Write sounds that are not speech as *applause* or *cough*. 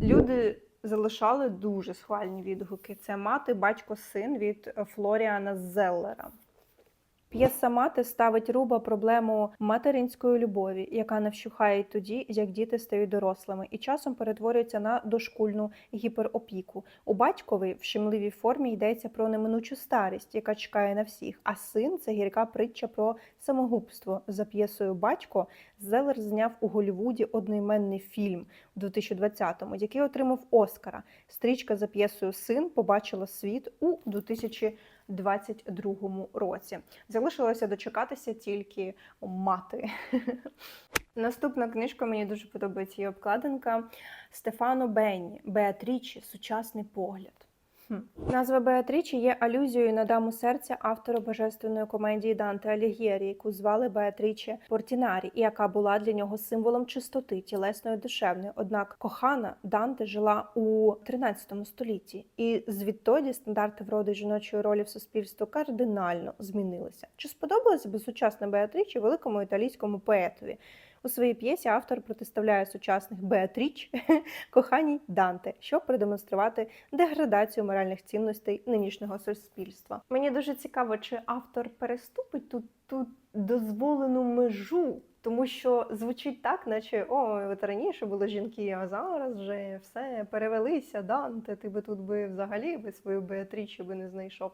Люди залишали дуже схвальні відгуки. Це мати, батько, син від е, Флоріана Зеллера. П'єса мати ставить руба проблему материнської любові, яка не вщухає тоді, як діти стають дорослими, і часом перетворюється на дошкульну гіперопіку. У батьковій в щемливій формі йдеться про неминучу старість, яка чекає на всіх. А син це гірка притча про самогубство. За п'єсою Батько Зелер зняв у Голлівуді одноіменний фільм у 2020-му, який отримав Оскара. Стрічка за п'єсою Син побачила світ у 2022 році. Залишилося дочекатися тільки мати. *laughs* Наступна книжка мені дуже подобається її обкладинка Стефано Бенні Беатрічі Сучасний погляд. Назва Беатрічі є алюзією на даму серця автора божественної комедії Данте Алігєрі, яку звали Беатріче Портінарі, і яка була для нього символом чистоти, тілесної душевної. Однак кохана Данте жила у 13 столітті, і звідтоді стандарти вроди жіночої ролі в суспільстві кардинально змінилися. Чи сподобалася би сучасна Беатрічі великому італійському поетові? У своїй п'єсі автор протиставляє сучасних Беатріч *laughs* коханій Данте, щоб продемонструвати деградацію моральних цінностей нинішнього суспільства. Мені дуже цікаво, чи автор переступить тут ту дозволену межу. Тому що звучить так, наче о, от раніше були жінки, а зараз вже все перевелися. Данте, ти би тут би взагалі би свою Беатрічу би не знайшов.